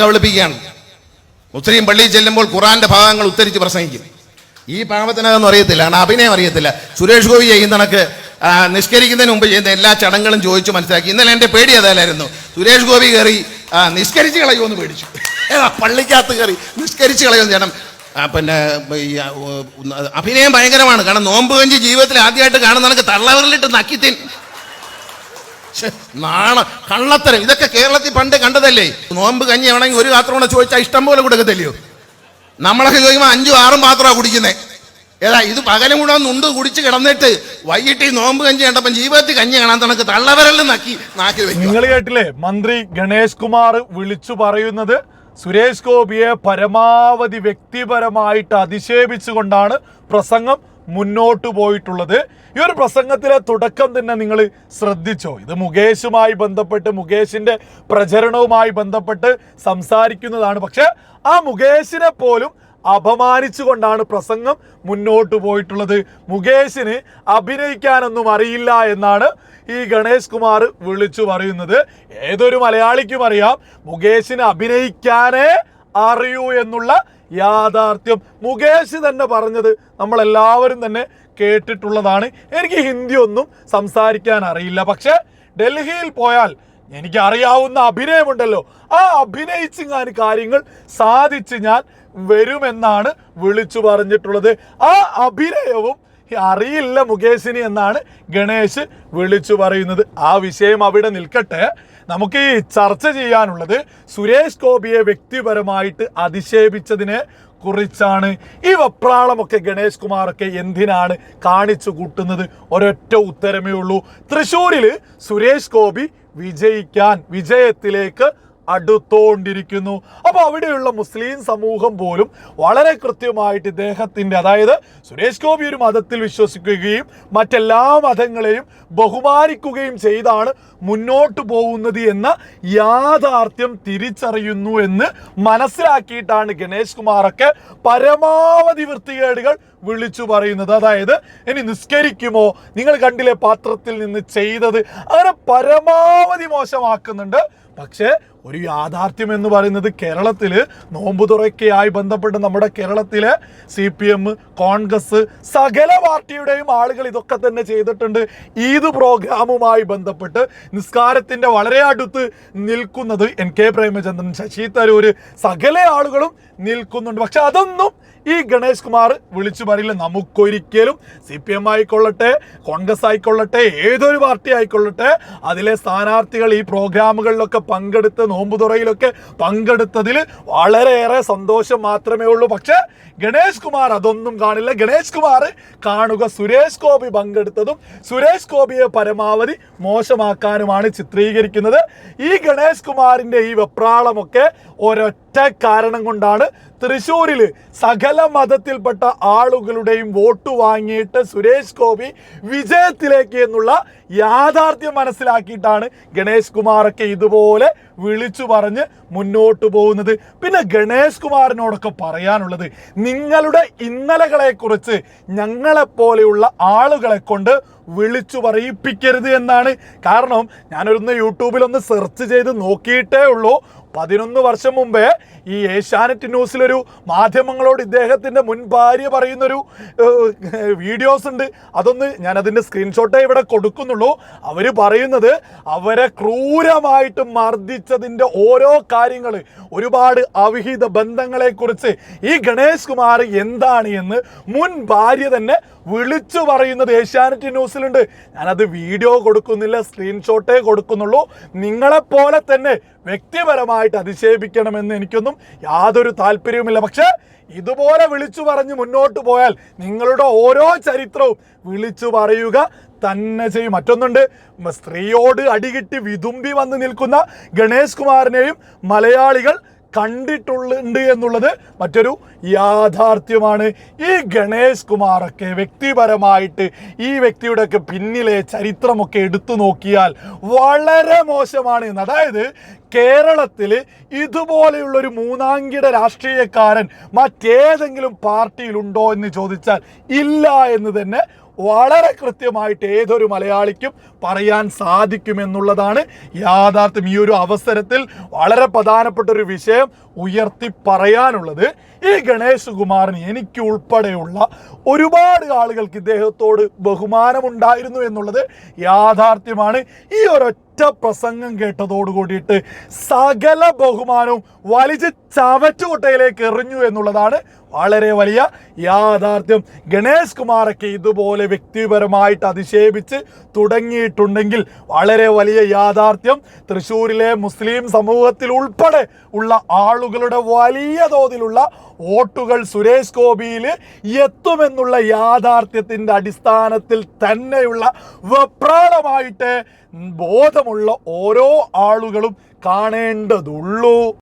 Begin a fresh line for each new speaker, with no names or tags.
കബളിപ്പിക്കുകയാണ് മുസ്ലിം പള്ളിയിൽ ചെല്ലുമ്പോൾ ഖുറാന്റെ ഭാഗങ്ങൾ ഉത്തരിച്ച് പ്രസംഗിക്കും. ഈ പാവത്തിനകൊന്നും അറിയത്തില്ല കാരണം അഭിനയം അറിയത്തില്ല. സുരേഷ് ഗോപി ചെയ്യുന്ന കണക്ക് നിഷ്കരിക്കുന്നതിന് മുമ്പ് ചെയ്യുന്ന എല്ലാ ചടങ്ങുകളും ചോദിച്ചു മനസ്സിലാക്കി. ഇന്നലെ എന്റെ പേടി അതല്ലായിരുന്നു. സുരേഷ് ഗോപി കയറി നിഷ്കരിച്ച് കളയുമെന്ന് പേടിച്ചു. പള്ളിക്കകത്ത് കയറി നിഷ്കരിച്ച് കളയുമെന്ന് ചേട്ടൻ പിന്നെ അഭിനയം ഭയങ്കരമാണ്. കാരണം നോമ്പ് കഞ്ചി ജീവിതത്തിൽ ആദ്യമായിട്ട് കാണുന്ന കണക്ക് തള്ളവരിലിട്ട് നക്കിത്തിൻ നാണ. കള്ളത്തരം. ഇതൊക്കെ കേരളത്തിൽ പണ്ട് കണ്ടതല്ലേ? നോമ്പ് കഞ്ഞി വേണമെങ്കിൽ ഒരു പാത്രം കൂടെ ചോദിച്ചാൽ ഇഷ്ടം പോലെ കൊടുക്കത്തില്ലയോ? നമ്മളൊക്കെ ചോദിക്കുമ്പോൾ അഞ്ചും ആറും പാത്രമാണ് കുടിക്കുന്നത് ഏതാ ഇത് പകലും കൂടെ നുണ്ട് കുടിച്ച് കിടന്നിട്ട് വൈകിട്ട് ഈ നോമ്പ് കഞ്ഞി കണ്ടപ്പം ജീവിതത്തിൽ കഞ്ഞി കാണാൻ തണക്ക് തള്ളവരല്ല നക്കി നാക്കി
നിങ്ങൾ കേട്ടില്ലേ? മന്ത്രി ഗണേഷ് കുമാർ വിളിച്ചു പറയുന്നത് സുരേഷ് ഗോപിയെ പരമാവധി വ്യക്തിപരമായിട്ട് അധിക്ഷേപിച്ചുകൊണ്ടാണ് പ്രസംഗം. മുന്നോട്ട് പോയിട്ടുള്ളത്. ഈ ഒരു പ്രസംഗത്തിലെ തുടക്കം തന്നെ നിങ്ങൾ ശ്രദ്ധിച്ചോ. ഇത് മുകേഷുമായി ബന്ധപ്പെട്ട് മുകേഷിന്റെ പ്രചരണവുമായി ബന്ധപ്പെട്ട് സംസാരിക്കുന്നതാണ്. പക്ഷേ ആ മുകേഷിനെ പോലും അപമാനിച്ചുകൊണ്ടാണ് പ്രസംഗം മുന്നോട്ട് പോയിട്ടുള്ളത്. മുകേഷിന് അഭിനയിക്കാനൊന്നും അറിയില്ല എന്നാണ് ഈ ഗണേഷ് കുമാർ വിളിച്ചു പറയുന്നത്. ഏതൊരു മലയാളിക്കും അറിയാം മുകേഷിന് അഭിനയിക്കാനേ അറിയൂ എന്നുള്ള യാഥാർത്ഥ്യം. മുകേഷ് തന്നെ പറഞ്ഞത് നമ്മളെല്ലാവരും തന്നെ കേട്ടിട്ടുള്ളതാണ്. എനിക്ക് ഹിന്ദി ഒന്നും സംസാരിക്കാൻ അറിയില്ല. പക്ഷെ ഡൽഹിയിൽ പോയാൽ എനിക്ക് അറിയാവുന്ന അഭിനയമുണ്ടല്ലോ. ആ അഭിനയിച്ച് ഞാൻ കാര്യങ്ങൾ സാധിച്ച് ഞാൻ വരുമെന്നാണ് വിളിച്ചു പറഞ്ഞിട്ടുള്ളത്. ആ അഭിനയവും അറിയില്ല മുകേഷിന് എന്നാണ് ഗണേഷ് വിളിച്ചു പറയുന്നത്. ആ വിഷയം അവിടെ നിൽക്കട്ടെ. നമുക്ക് ഈ ചർച്ച ചെയ്യാനുള്ളത് സുരേഷ് ഗോപിയെ വ്യക്തിപരമായിട്ട് അധിക്ഷേപിച്ചതിനെ കുറിച്ചാണ്. ഈ വപ്രാളമൊക്കെ ഗണേഷ് കുമാറൊക്കെ എന്തിനാണ് കാണിച്ചു കൂട്ടുന്നത്? ഒരൊറ്റ ഉത്തരമേ ഉള്ളൂ. തൃശ്ശൂരിൽ സുരേഷ് ഗോപി വിജയിക്കാൻ വിജയത്തിലേക്ക് അടുത്തോണ്ടിരിക്കുന്നു. അപ്പോൾ അവിടെയുള്ള മുസ്ലിം സമൂഹം പോലും വളരെ കൃത്യമായിട്ട് ഇദ്ദേഹത്തിന്റെ അതായത് സുരേഷ് ഗോപി ഒരു മതത്തിൽ വിശ്വസിക്കുകയും മറ്റെല്ലാ മതങ്ങളെയും ബഹുമാനിക്കുകയും ചെയ്താണ് മുന്നോട്ട് പോകുന്നത് എന്ന യാഥാർത്ഥ്യം തിരിച്ചറിയുന്നു എന്ന് മനസ്സിലാക്കിയിട്ടാണ് ഗണേഷ് കുമാറൊക്കെ പരമാവധി വൃത്തികേടുകൾ വിളിച്ചു പറയുന്നത്. അതായത് ഇനി നിസ്കരിക്കുമോ? നിങ്ങൾ കണ്ടില്ലേ പാത്രത്തിൽ നിന്ന് ചെയ്തത്. അങ്ങനെ പരമാവധി മോശമാക്കുന്നുണ്ട്. പക്ഷേ ഒരു യാഥാർത്ഥ്യം എന്ന് പറയുന്നത് കേരളത്തിൽ നോമ്പ് തുറയ്ക്കയായി ബന്ധപ്പെട്ട് നമ്മുടെ കേരളത്തിലെ സി പി എം കോൺഗ്രസ് സകല പാർട്ടിയുടെയും ആളുകൾ ഇതൊക്കെ തന്നെ ചെയ്തിട്ടുണ്ട്. ഈദ് പ്രോഗ്രാമുമായി ബന്ധപ്പെട്ട് നിസ്കാരത്തിന്റെ വളരെ അടുത്ത് നിൽക്കുന്നത് എൻ കെ പ്രേമചന്ദ്രൻ ശശി തരൂര് സകല ആളുകളും നിൽക്കുന്നുണ്ട്. പക്ഷെ അതൊന്നും ഈ ഗണേഷ് കുമാർ വിളിച്ചു പറയില്ല നമുക്കൊരിക്കലും സി പി എം ആയിക്കൊള്ളട്ടെ കോൺഗ്രസ് ആയിക്കൊള്ളട്ടെ ഏതൊരു പാർട്ടി ആയിക്കൊള്ളട്ടെ അതിലെ സ്ഥാനാർത്ഥികൾ ഈ പ്രോഗ്രാമുകളിലൊക്കെ പങ്കെടുത്ത് നോമ്പുതുറയിലൊക്കെ പങ്കെടുത്തതിൽ വളരെയേറെ സന്തോഷം മാത്രമേ ഉള്ളൂ. പക്ഷേ ഗണേഷ് കുമാർ അതൊന്നും കാണില്ല. ഗണേഷ് കുമാർ കാണുക സുരേഷ് ഗോപി പങ്കെടുത്തതും സുരേഷ് ഗോപിയെ പരമാവധി മോശമാക്കാനുമാണ് ചിത്രീകരിക്കുന്നത്. ഈ ഗണേഷ് കുമാറിന്റെ ഈ വെപ്രാളമൊക്കെ ഒരൊറ്റ കാരണം കൊണ്ടാണ് തൃശ്ശൂരിൽ സകല മതത്തിൽപ്പെട്ട ആളുകളുടെയും വോട്ട് വാങ്ങിയിട്ട് സുരേഷ് ഗോപി വിജയത്തിലേക്ക് എന്നുള്ള യാഥാർത്ഥ്യം മനസ്സിലാക്കിയിട്ടാണ് ഗണേഷ് കുമാറൊക്കെ ഇതുപോലെ വിളിച്ചു പറഞ്ഞ് മുന്നോട്ട് പോകുന്നത്. പിന്നെ ഗണേഷ് കുമാറിനോടൊക്കെ പറയാനുള്ളത് നിങ്ങളുടെ ഇന്നലകളെ കുറിച്ച് ഞങ്ങളെപ്പോലെയുള്ള ആളുകളെ കൊണ്ട് വിളിച്ചു പറയിപ്പിക്കരുത് എന്നാണ്. കാരണം ഞാനൊന്ന് യൂട്യൂബിലൊന്ന് സെർച്ച് ചെയ്ത് നോക്കിയിട്ടേ ഉള്ളൂ. പതിനൊന്ന് വർഷം മുമ്പേ ഈ ഏഷ്യാനെറ്റ് ന്യൂസിലൊരു മാധ്യമങ്ങളോട് ഇദ്ദേഹത്തിന്റെ മുൻ ഭാര്യ പറയുന്നൊരു വീഡിയോസ് ഉണ്ട് അതൊന്ന് ഞാനതിന്റെ സ്ക്രീൻഷോട്ടേ ഇവിടെ കൊടുക്കുന്നുള്ളൂ. അവർ പറയുന്നത് അവരെ ക്രൂരമായിട്ട് മർദ്ദിച്ചതിന്റെ ഓരോ കാര്യങ്ങൾ ഒരുപാട് അവിഹിത ബന്ധങ്ങളെക്കുറിച്ച് ഈ ഗണേഷ് കുമാർ എന്താണ് എന്ന് മുൻ ഭാര്യ തന്നെ വിളിച്ചു പറയുന്നത് ഏഷ്യാനെറ്റ് ന്യൂസിലുണ്ട്. ഞാനത് വീഡിയോ കൊടുക്കുന്നില്ല സ്ക്രീൻഷോട്ടേ കൊടുക്കുന്നുള്ളൂ. നിങ്ങളെപ്പോലെ തന്നെ വ്യക്തിപരമായിട്ട് അധിക്ഷേപിക്കണമെന്ന് എനിക്കൊന്നും യാതൊരു താല്പര്യവുമില്ല. പക്ഷേ ഇതുപോലെ വിളിച്ചു പറഞ്ഞ് മുന്നോട്ട് പോയാൽ നിങ്ങളുടെ ഓരോ ചരിത്രവും വിളിച്ചു പറയുക തന്നെ ചെയ്യും. മറ്റൊന്നുണ്ട്. സ്ത്രീയോട് അടികിട്ടി വിതുമ്പി വന്ന് നിൽക്കുന്ന ഗണേഷ് കുമാറിനെയും മലയാളികൾ കണ്ടിട്ടുണ്ട് എന്നുള്ളത് മറ്റൊരു യാഥാർത്ഥ്യമാണ്. ഈ ഗണേഷ് കുമാറൊക്കെ വ്യക്തിപരമായിട്ട് ഈ വ്യക്തിയുടെയൊക്കെ പിന്നിലെ ചരിത്രമൊക്കെ എടുത്തു നോക്കിയാൽ വളരെ മോശമാണ് എന്ന്. അതായത് കേരളത്തിൽ ഇതുപോലെയുള്ള ഒരു മൂന്നാംകിട രാഷ്ട്രീയക്കാരൻ മറ്റേതെങ്കിലും പാർട്ടിയിലുണ്ടോ എന്ന് ചോദിച്ചാൽ ഇല്ല എന്ന് തന്നെ വളരെ കൃത്യമായിട്ട് ഏതൊരു മലയാളിക്കും പറയാൻ സാധിക്കുമെന്നുള്ളതാണ് യാഥാർത്ഥ്യം. ഈ ഒരു അവസരത്തിൽ വളരെ പ്രധാനപ്പെട്ട ഒരു വിഷയം ഉയർത്തി പറയാനുള്ളത് ഈ ഗണേഷ് കുമാറിന് എനിക്ക് ഉൾപ്പെടെയുള്ള ഒരുപാട് ആളുകൾക്ക് ഇദ്ദേഹത്തോട് ബഹുമാനമുണ്ടായിരുന്നു എന്നുള്ളത് യാഥാർത്ഥ്യമാണ്. ഈ ഒരൊറ്റ പ്രസംഗം കേട്ടതോട് കൂടിയിട്ട് സകല ബഹുമാനവും വലിച്ച് ചവറ്റുകൊട്ടയിലേക്ക് എറിഞ്ഞു എന്നുള്ളതാണ് വളരെ വലിയ യാഥാർത്ഥ്യം. ഗണേഷ് കുമാറൊക്കെ ഇതുപോലെ വ്യക്തിപരമായിട്ട് അധിക്ഷേപിച്ച് തുടങ്ങിയിട്ടുണ്ടെങ്കിൽ വളരെ വലിയ യാഥാർത്ഥ്യം തൃശ്ശൂരിലെ മുസ്ലിം സമൂഹത്തിൽ ഉൾപ്പെടെ ഉള്ള ആളുകളുടെ വലിയ തോതിലുള്ള വോട്ടുകൾ സുരേഷ് ഗോപിയിൽ എത്തുമെന്നുള്ള യാഥാർത്ഥ്യത്തിന്റെ അടിസ്ഥാനത്തിൽ തന്നെയുള്ള വെപ്രാളമായിട്ട് ബോധമുള്ള ഓരോ ആളുകളും കാണേണ്ടതുള്ളൂ.